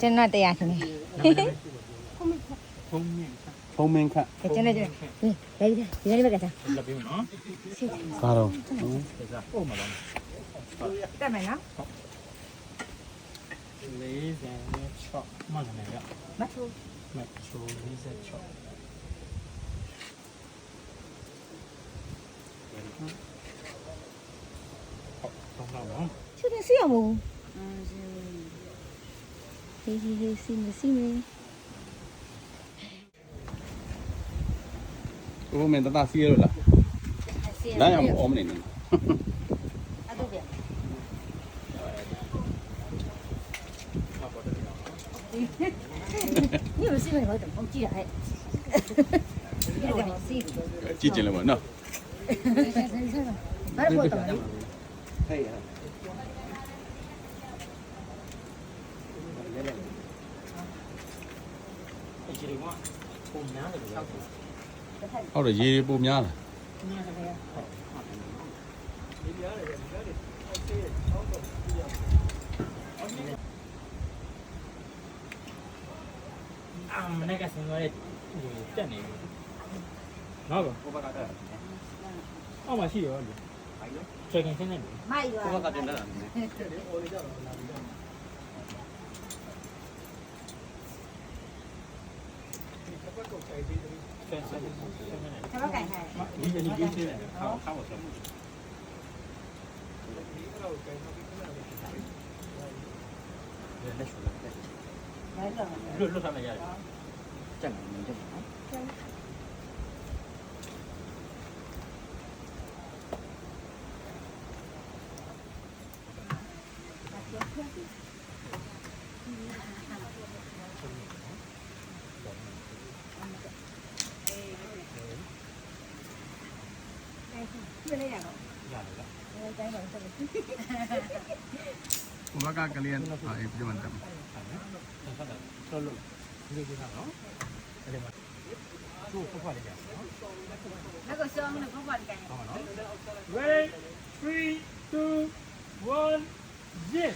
ကျွန်တော်တရားရှင်နေဖုံးမင်းခတ်ကျွန်တော်ကျွန်တော်ဒီဒီဒီဘက်ကစားလက်ပြီးနော်စားတော့ဒါပို့မှာပါတက်မယ်နော်46မှန်တယ်ရမထူမက်ချို46ဟုတ်တော့နော်ချူတယ်စီရမို့ဟေးဟေးဟေးစီမစီမဘုံမင်း Hei hei hei sini sini. Cô mình ta ta xia rồi là. Đấy ông ôm này. nhiều xin mình hỏi tổng công chi lại chi chỉ là mượn đâu ရေတွေကပုံများတယ်လို့ပြောတယ်ဟုတ်တယ်ရေတွေပုံများလားအာမနေ့ကဆင်းသွားတဲ့ဟိုတက်နေပြီနော်ဗျကိုပါကတက်အောက်မှာရှိရောလေဘာလဲ tracking ဆင်းနေတယ်မိုက်ရောကိုပါကတက်လာတယ် เขาไก่ไข่นี่จะยืดใช่ไหมเขาเข้าหมดแล้วเลื่อนเลื่อนทำอะไรใหญ่จังจังเไม่ได้อย่างหรอกอย่าเลยครับใจหวังสนุกผมว่าการเรียนอาเอฟยูมันกัแล้วก็ช่วงหนึ่งก็วันกัน Ready, three, two, one, zip.